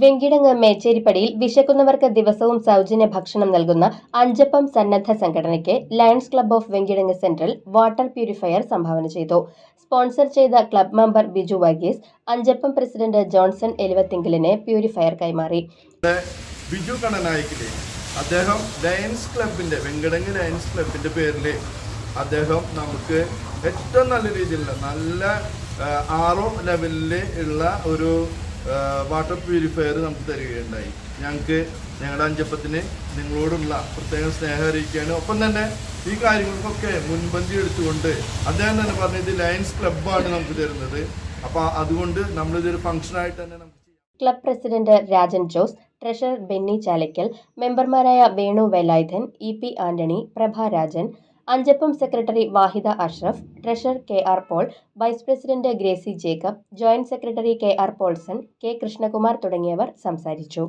വെങ്കിടങ്ങ് മേച്ചേരിപ്പടിയിൽ വിശക്കുന്നവർക്ക് ദിവസവും സൗജന്യ ഭക്ഷണം നൽകുന്ന അഞ്ചപ്പം സന്നദ്ധ സംഘടനയ്ക്ക് Lions club of Venkitangu central water purifier സംഭാവന ചെയ്തു. സ്പോൺസർ ചെയ്ത ക്ലബ് മെമ്പർ ബിജു വർഗീസ് അഞ്ചപ്പം പ്രസിഡന്റ് ജോൺസൺ എലുവത്തിങ്കലിന് പ്യൂരിഫയർ കൈമാറി. ബിജു അദ്ദേഹം ലയൺസ് ക്ലബിന്റെ വെങ്കിടങ്ങ് ലയൺസ് ക്ലബിന്റെ പേരിൽ അദ്ദേഹം നമുക്ക് ഏറ്റവും നല്ല രീതിയിലുള്ള നല്ല ആറോ ലെവലിൽ ഉള്ള ഒരു വാട്ടർ പ്യൂരിഫയർ നമുക്ക് തരികയുണ്ടായി. ഞങ്ങൾക്ക് ഞങ്ങളുടെ അഞ്ചപ്പത്തിന് നിങ്ങളോടുള്ള പ്രത്യേകം സ്നേഹം അറിയിക്കുകയാണ്. ഒപ്പം തന്നെ ഈ കാര്യങ്ങൾക്കൊക്കെ മുൻപന്തി എടുത്തുകൊണ്ട് അദ്ദേഹം തന്നെ പറഞ്ഞത് ഇത് ലയൺസ് ക്ലബ്ബാണ് നമുക്ക് തരുന്നത്. അപ്പോൾ അതുകൊണ്ട് നമ്മളിതൊരു ഫംഗ്ഷനായിട്ട് തന്നെ നമുക്ക് club president Rajan Jose treasurer Benny Chalakkal മെമ്പർമാരായ Venu Velayudhan E P Antony Prabha Rajan Anchappam secretary Vahida Ashraf treasurer K R Paul vice president Gracy Jacob joint secretary K R Paulson K Krishnakumar തുടങ്ങിയവർ സംസാരിച്ചു.